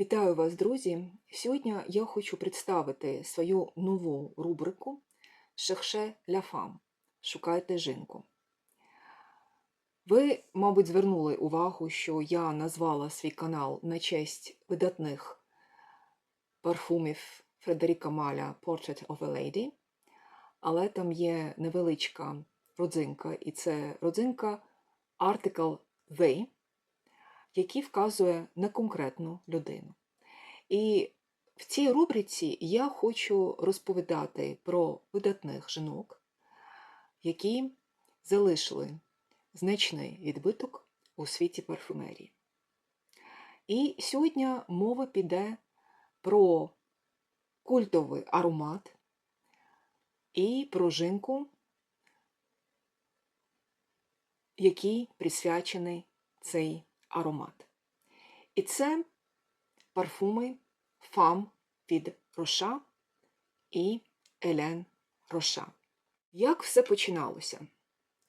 Вітаю вас, друзі! Сьогодні я хочу представити свою нову рубрику Шерше ля фам. Шукайте жінку. Ви, мабуть, звернули увагу, що я назвала свій канал на честь видатних парфумів Фредеріка Маля Portrait of a Lady, але там є невеличка родзинка, і це родзинка Article They, який вказує на конкретну людину. І в цій рубриці я хочу розповідати про видатних жінок, які залишили значний відбиток у світі парфумерії. І сьогодні мова піде про культовий аромат і про жінку, якій присвячений цей аромат. І це парфуми Фам від Роша і Елен Роша. Як все починалося?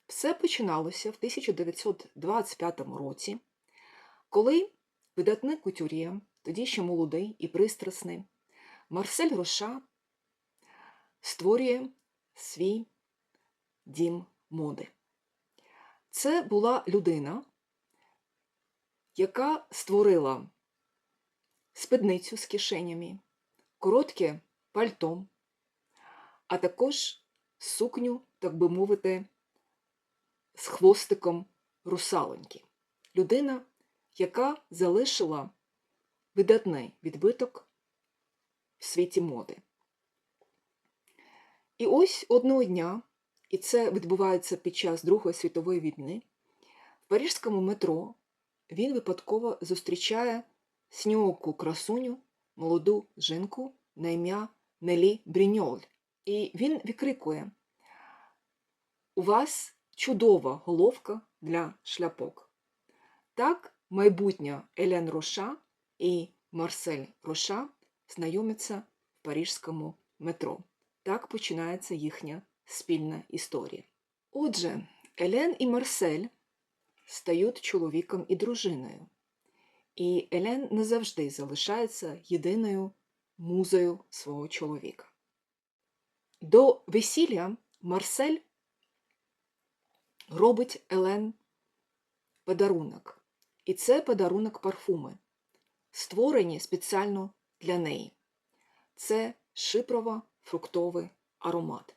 Все починалося в 1925 році, коли видатний кутюр'є, тоді ще молодий і пристрасний, Марсель Роша створює свій дім моди. Це була людина, яка створила спідницю з кишенями, коротке пальто, а також сукню, так би мовити, з хвостиком русалоньки. Людина, яка залишила видатний відбиток в світі моди. І ось одного дня, і це відбувається під час Другої світової війни, в парижському метро він випадково зустрічає сньоку красуню, молоду жінку на ім'я Нелі Бріньоль. І він викрикує: У вас чудова головка для шляпок. Так майбутня Елен Роша і Марсель Роша знайомляться в парижському метро. Так починається їхня спільна історія. Отже, Елен і Марсель стають чоловіком і дружиною. І Елен не завжди залишається єдиною музою свого чоловіка. До весілля Марсель робить Елен подарунок. І це подарунок парфуми, створені спеціально для неї. Це шипрово-фруктовий аромат,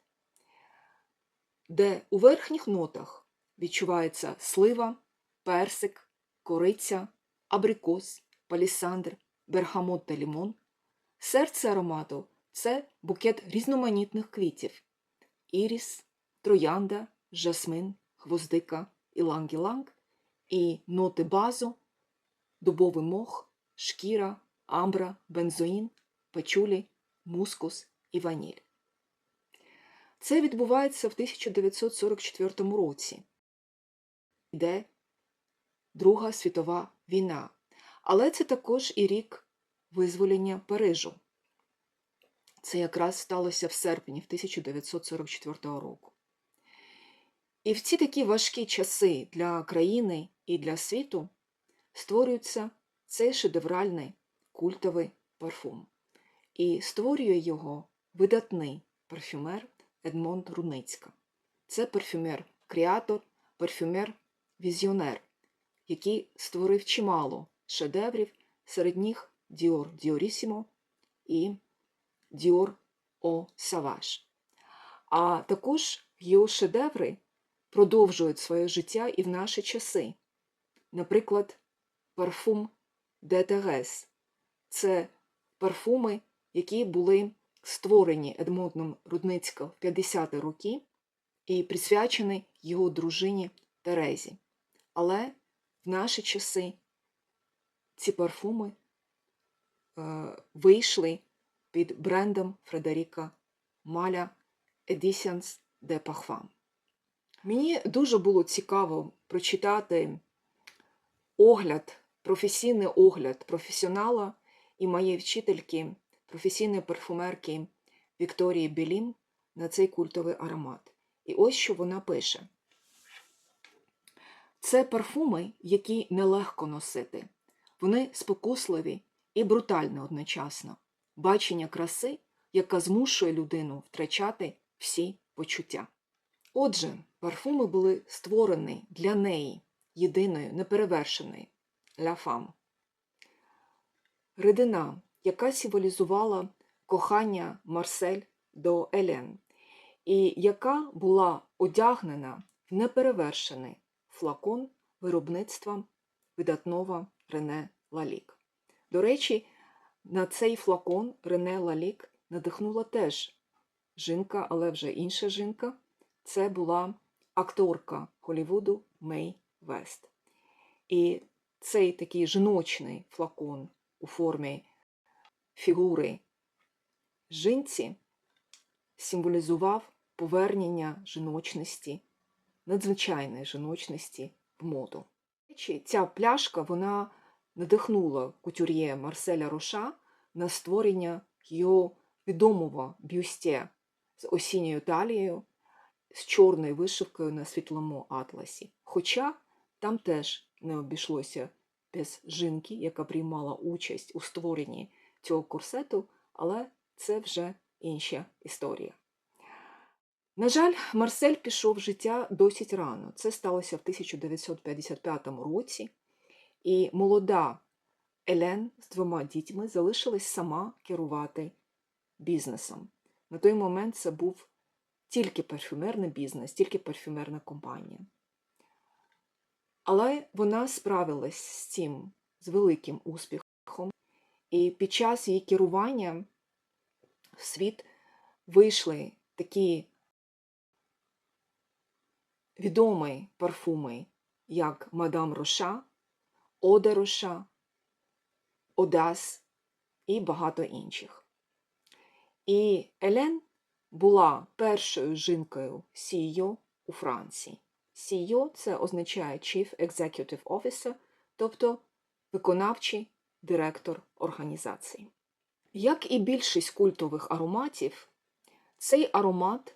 де у верхніх нотах відчувається слива, персик, кориця, абрикос, палісандр, бергамот та лімон. Серце аромату це букет різноманітних квітів: іріс, троянда, жасмин, гвоздика, іланг-іланг і ноти базу, дубовий мох, шкіра, амбра, бензоїн, пачулі, мускус і ваніль. Це відбувається в 1944 році, йде Друга світова війна, але це також і рік визволення Парижу. Це якраз сталося в серпні в 1944 року. І в ці такі важкі часи для країни і для світу створюється цей шедевральний культовий парфум. І створює його видатний парфюмер Едмонд Руницька. Це парфюмер-креатор, парфюмер-візіонер, який створив чимало шедеврів, серед них Діор Діорісімо і Діор О Саваш. А також його шедеври продовжують своє життя і в наші часи. Наприклад, парфум Детегес це парфуми, які були створені Едмондом Рудницько в 50-ті роки і присвячені його дружині Терезі. Але в наші часи ці парфуми е, вийшли під брендом Фредеріка Маля Editions de Parfum. Мені дуже було цікаво прочитати огляд, професійний огляд професіонала і моєї вчительки, професійної парфумерки Вікторії Белім на цей культовий аромат. І ось що вона пише. Це парфуми, які нелегко носити. Вони спокусливі і брутальне одночасно бачення краси, яка змушує людину втрачати всі почуття. Отже, парфуми були створені для неї, єдиної, неперевершеної La Femme. Рідина, яка символізувала кохання Марсель до Елен, і яка була одягнена в неперевершений флакон виробництва видатного Рене Лалік. До речі, на цей флакон Рене Лалік надихнула теж жінка, але вже інша жінка. Це була акторка Голлівуду Мей Вест. І цей такий жіночний флакон у формі фігури жінці символізував повернення жіночності, надзвичайної жіночності в моду. Ця пляшка вона надихнула кутюр'є Марселя Роша на створення його відомого бюсте з осінньою талією, з чорною вишивкою на світлому атласі. Хоча там теж не обійшлося без жінки, яка приймала участь у створенні цього корсету, але це вже інша історія. На жаль, Марсель пішов в життя досить рано. Це сталося в 1955 році, і молода Елен з двома дітьми залишилась сама керувати бізнесом. На той момент це був тільки парфюмерний бізнес, тільки парфюмерна компанія. Але вона справилась з цим з великим успіхом, і під час її керування в світ вийшли такі відомі парфуми, як Мадам Роша, Ода Роша, Одас і багато інших. І Елен була першою жінкою CEO у Франції. CEO – це означає Chief Executive Officer, тобто виконавчий директор організації. Як і більшість культових ароматів, цей аромат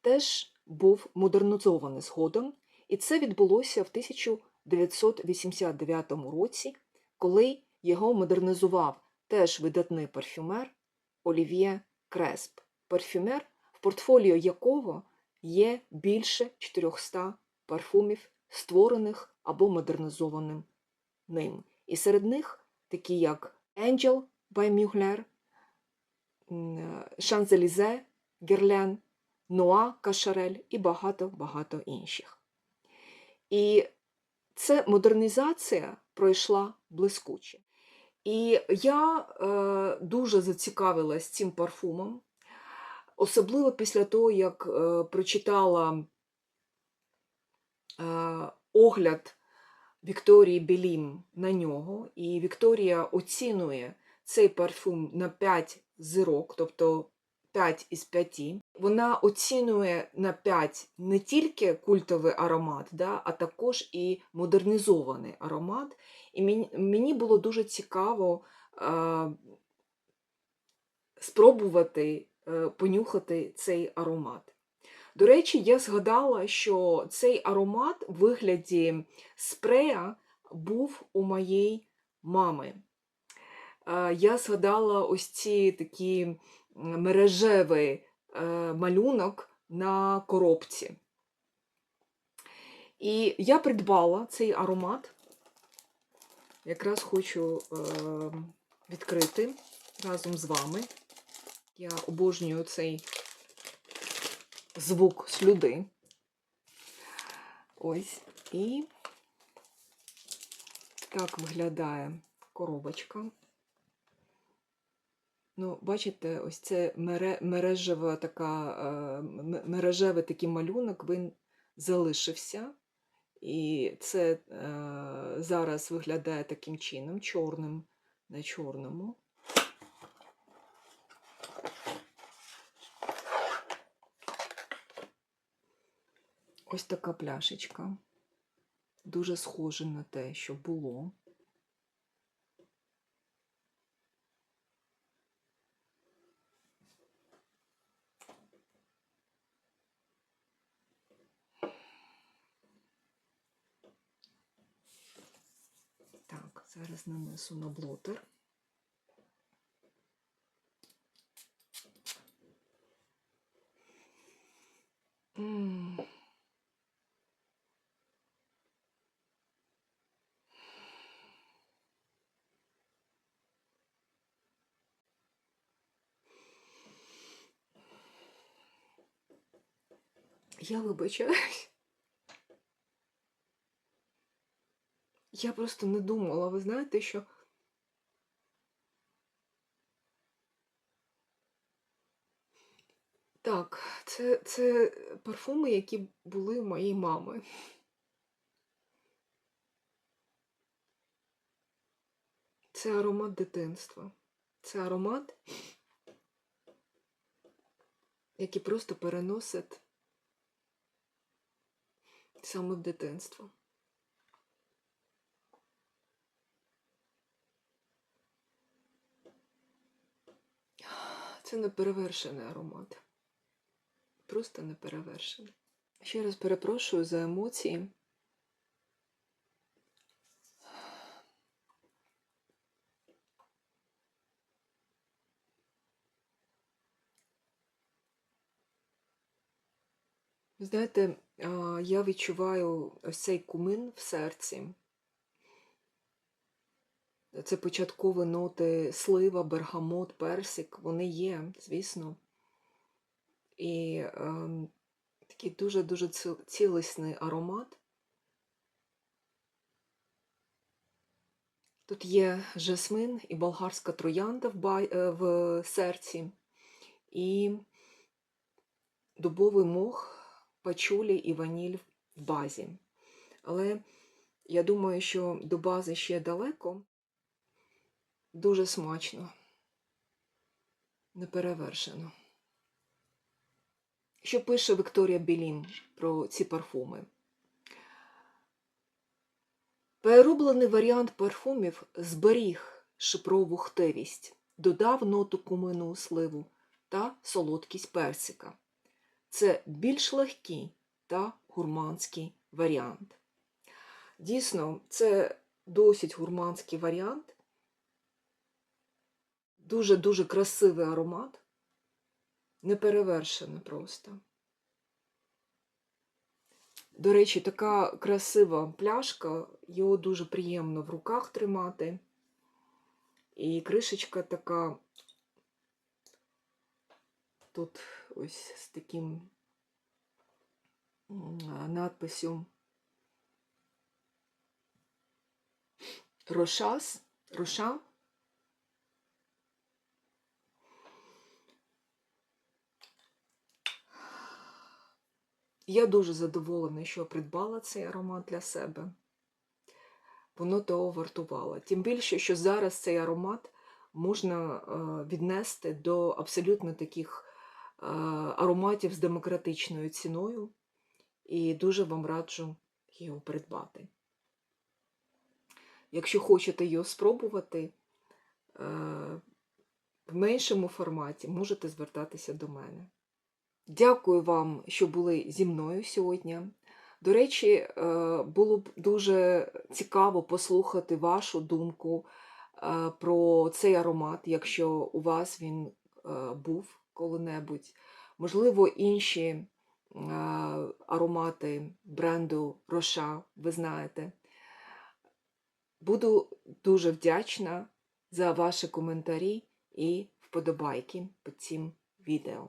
теж був модернізований згодом, і це відбулося в 1989 році, коли його модернізував теж видатний парфюмер Олів'є Кресп, парфюмер, в портфоліо якого є більше 400 парфумів, створених або модернізованим ним. І серед них такі як Angel by Mugler, Шанзелізе Герлен, Нуа Кашарель і багато-багато інших. І ця модернізація пройшла блискуче. І я е, дуже зацікавилась цим парфумом, особливо після того, як е, прочитала е, огляд Вікторії Белім на нього, і Вікторія оцінює цей парфум на 5 зірок, тобто 5 із 5. Вона оцінює на 5 не тільки культовий аромат, да, а також і модернізований аромат. І мені, було дуже цікаво е, спробувати е, понюхати цей аромат. До речі, я згадала, що цей аромат в вигляді спрея був у моєї мами. Е, я згадала ось ці такі мережевий е, малюнок на коробці. І я придбала цей аромат. Якраз хочу е, відкрити разом з вами. Я обожнюю цей звук слюди. Ось. І так виглядає коробочка. Ну, бачите, ось це мережева така, е, мережевий такий малюнок, він залишився. І це е, зараз виглядає таким чином, чорним на чорному. Ось така пляшечка. Дуже схожа на те, що було. Зараз нанесу на блотер. Я вибачаюсь. Я просто не думала, ви знаєте, що так, це, це парфуми, які були у моєї мами. Це аромат дитинства. Це аромат, який просто переносить саме в дитинство. Це неперевершений аромат. Просто неперевершений. Ще раз перепрошую за емоції. Знаєте, я відчуваю ось цей кумин в серці. Це початкові ноти слива, бергамот, персик. Вони є, звісно. І ем, такий дуже-дуже ці- цілісний аромат. Тут є жасмин і болгарська троянда в, бай- е, в серці, і дубовий мох, пачулі і ваніль в базі. Але я думаю, що до бази ще далеко. Дуже смачно, неперевершено. Що пише Вікторія Білін про ці парфуми? Перероблений варіант парфумів зберіг шипрову хтивість, додав ноту кумину сливу та солодкість персика. Це більш легкий та гурманський варіант. Дійсно, це досить гурманський варіант. Дуже-дуже красивий аромат. Неперевершений просто. До речі, така красива пляшка, його дуже приємно в руках тримати. І кришечка така тут ось з таким надписю Рошас, Роша. Я дуже задоволена, що придбала цей аромат для себе. Воно того вартувало. Тим більше, що зараз цей аромат можна е, віднести до абсолютно таких е, ароматів з демократичною ціною, і дуже вам раджу його придбати. Якщо хочете його спробувати е, в меншому форматі, можете звертатися до мене. Дякую вам, що були зі мною сьогодні. До речі, е, було б дуже цікаво послухати вашу думку е, про цей аромат, якщо у вас він е, був коли-небудь. Можливо, інші аромати бренду Роша, ви знаєте. Буду дуже вдячна за ваші коментарі і вподобайки під цим відео.